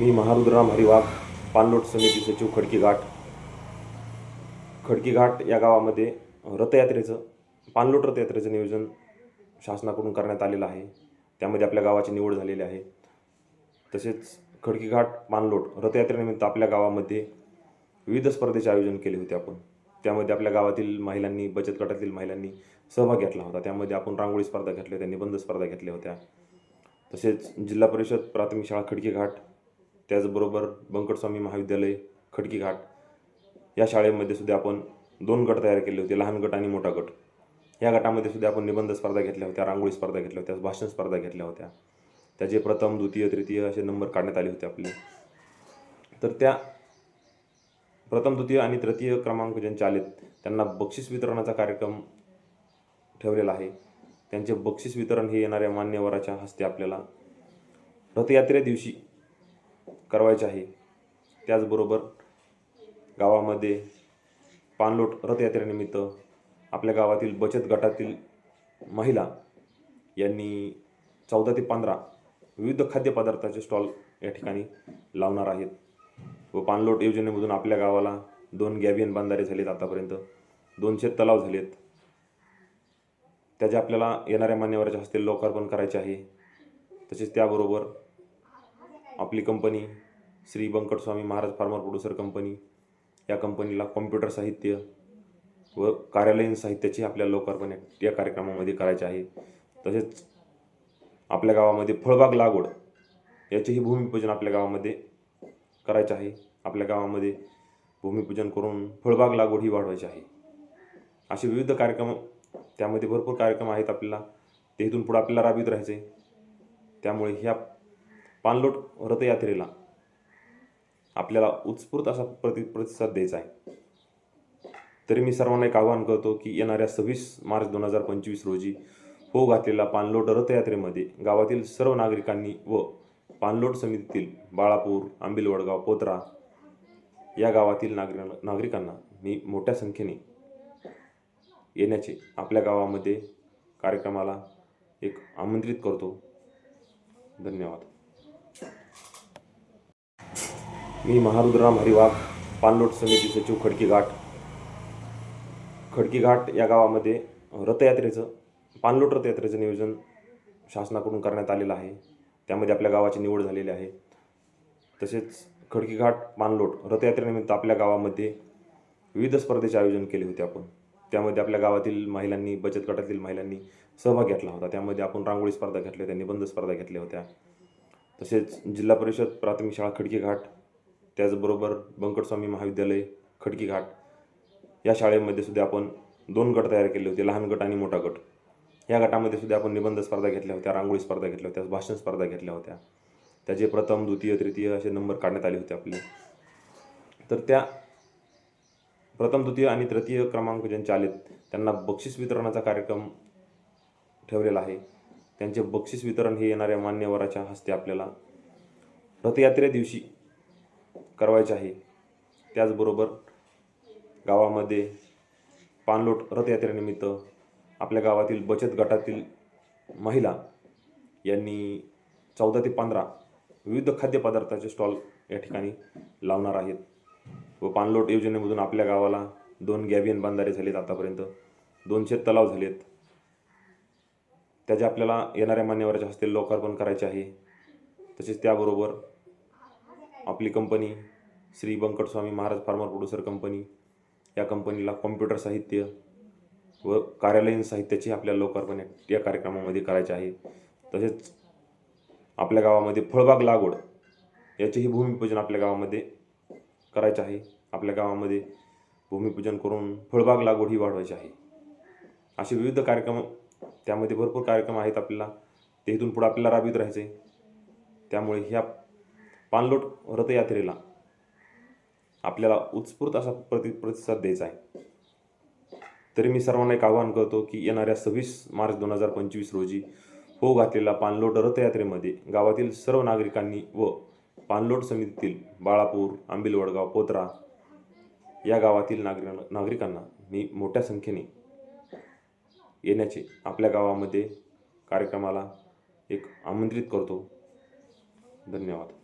मी महारुद्रराम हरिवाघ पाणलोट समिती सचिव खडकी घाट. खडकी घाट या गावामध्ये रथयात्रेचं पाणलोट रथयात्रेचं नियोजन शासनाकडून करण्यात आलेलं आहे. त्यामध्ये आपल्या गावाची निवड झालेली आहे. तसेच खडकी घाट पाणलोट रथयात्रेनिमित्त आपल्या गावामध्ये विविध स्पर्धेचे आयोजन केले होते आपण. त्यामध्ये आपल्या गावातील महिलांनी बचत गटातील महिलांनी सहभाग घेतला होता. त्यामध्ये आपण रांगोळी स्पर्धा घेतल्या होत्या निबंध स्पर्धा घेतल्या होत्या. तसेच जिल्हा परिषद प्राथमिक शाळा खडकी घाट त्याचबरोबर बंकटस्वामी महाविद्यालय खडकी घाट या शाळेमध्ये सुद्धा आपण दोन गट तयार केले होते लहान गट आणि मोठा गट. या गटामध्ये सुद्धा आपण निबंध स्पर्धा घेतल्या होत्या रांगोळी स्पर्धा घेतल्या होत्या भाषण स्पर्धा घेतल्या होत्या. त्याचे प्रथम द्वितीय तृतीय असे नंबर काढण्यात आले होते आपले. तर त्या प्रथम द्वितीय आणि तृतीय क्रमांक ज्यांचे आलेत त्यांना बक्षीस वितरणाचा कार्यक्रम ठेवलेला आहे. त्यांचे बक्षीस वितरण हे येणाऱ्या मान्यवराच्या हस्ते आपल्याला रथयात्रे दिवशी करवायचे आहे. त्याचबरोबर गावामध्ये पाणलोट रथयात्रेनिमित्त आपल्या गावातील बचत गटातील महिला यांनी चौदा ते पंधरा विविध खाद्यपदार्थाचे स्टॉल या ठिकाणी लावणार आहेत. व पाणलोट योजनेमधून आपल्या गावाला दोन गॅबियन बांधारे झालेत आतापर्यंत. दोनशे तलाव झालेत. त्याचे आपल्याला येणाऱ्या मान्यवराच्या हस्ते लोकार्पण करायचे आहे. तसेच त्याबरोबर आपली company Shri Bankatswami Maharaj farmer producer company या कंपनीला कॉम्प्युटर साहित्य व कार्यालयीन साहित्याचे आपल्या लोकार्पण या- कार्यक्रमामध्ये करायचे आहे. तसेच आपल्या गावामध्ये फळबाग लागवड याचेही भूमिपूजन आपल्या गावामध्ये करायचे आहे. आपल्या गावामध्ये भूमिपूजन करून फळबाग लागवड ही वाढवायची आहे. असे विविध कार्यक्रम त्यामध्ये भरपूर कार्यक्रम आहेत आपल्याला. ते इथून पुढे आपल्याला राबवित राहायचे. त्यामुळे ह्या पाणलोट रथयात्रेला आपल्याला उत्स्फूर्त असा प्रति प्रतिसाद द्यायचा आहे. तरी मी सर्वांना एक आवाहन करतो की येणाऱ्या सव्वीस मार्च दोन हजार पंचवीस रोजी हो घातलेल्या पाणलोट रथयात्रेमध्ये गावातील सर्व नागरिकांनी व पाणलोट समितीतील बाळापूर आंबिलवडगाव पोत्रा या गावातील नागरिकांना नागरिकांना मी मोठ्या संख्येने येण्याचे आपल्या गावामध्ये कार्यक्रमाला एक आमंत्रित करतो. धन्यवाद. मी महारुद्रराम हरिवाघ पाणलोट समिती सचिव खडकी घाट खडकी घाट या गावामध्ये रथयात्रेचं पाणलोट रथयात्रेचं नियोजन शासनाकडून करण्यात आलेलं आहे त्यामध्ये आपल्या गावाची निवड झालेली आहे तसेच खडकी घाट पाणलोट रथयात्रेनिमित्त आपल्या गावामध्ये विविध स्पर्धेचे आयोजन केले होते आपण त्यामध्ये आपल्या गावातील महिलांनी बचत गटातील महिलांनी सहभाग घेतला होता त्यामध्ये आपण रांगोळी स्पर्धा घेतल्या होत्या निबंध स्पर्धा घेतल्या होत्या तसेच जिल्हा परिषद प्राथमिक शाळा खडकी घाट त्याचबरोबर बंकटस्वामी महाविद्यालय खडकी घाट या शाळेमध्ये सुद्धा आपण दोन गट तयार केले होते लहान गट आणि मोठा गट. या गटामध्ये सुद्धा आपण निबंध स्पर्धा घेतल्या होत्या रांगोळी स्पर्धा घेतल्या होत्या भाषण स्पर्धा घेतल्या होत्या. त्याचे प्रथम द्वितीय तृतीय असे नंबर काढण्यात आले होते आपले. तर त्या प्रथम द्वितीय आणि तृतीय क्रमांक ज्यांचे आलेत त्यांना बक्षीस वितरणाचा कार्यक्रम ठेवलेला आहे. त्यांचे बक्षीस वितरण हे येणाऱ्या मान्यवराच्या हस्ते आपल्याला रथयात्रे दिवशी करवायचे आहे. त्याचबरोबर गावामध्ये पाणलोट रथयात्रेनिमित्त आपल्या गावातील बचत गटातील महिला यांनी चौदा ते पंधरा विविध खाद्यपदार्थाचे स्टॉल या ठिकाणी लावणार आहेत. व पाणलोट योजनेमधून आपल्या गावाला दोन गॅबियन बांधारे झालेत आतापर्यंत. दोनशे तलाव झालेत. त्याचे आपल्याला येणाऱ्या मान्यवराच्या हस्ते लोकार्पण करायचे आहे. तसेच त्याबरोबर आपली company Shri Bankatswami Maharaj farmer producer company या कंपनीला कॉम्प्युटर साहित्य व कार्यालयीन साहित्याचे आपल्याला लोकार्पण या- कार्यक्रमामध्ये करायचे आहे. तसेच आपल्या गावामध्ये फळबाग लागवड याचेही भूमिपूजन आपल्या गावामध्ये करायचे आहे. आपल्या गावामध्ये भूमिपूजन करून फळबाग लागवड ही वाढवायची आहे. असे विविध कार्यक्रम त्यामध्ये भरपूर कार्यक्रम आहेत आपल्याला. ते इथून पुढे आपल्याला राबवित राहायचे. आहे. त्यामुळे ह्या पाणलोट रथयात्रेला आपल्याला उत्स्फूर्त असा प्रति प्रतिसाद द्यायचा आहे. तरी मी सर्वांना एक आवाहन करतो की येणाऱ्या सव्वीस मार्च दोन हजार पंचवीस रोजी हो घातलेल्या पाणलोट रथयात्रेमध्ये गावातील सर्व नागरिकांनी व पाणलोट समितीतील बाळापूर आंबिलवडगाव पोत्रा या गावातील नागरिकांना नागरिकांना मी मोठ्या संख्येने येण्याचे आपल्या गावामध्ये कार्यक्रमाला एक आमंत्रित करतो. धन्यवाद.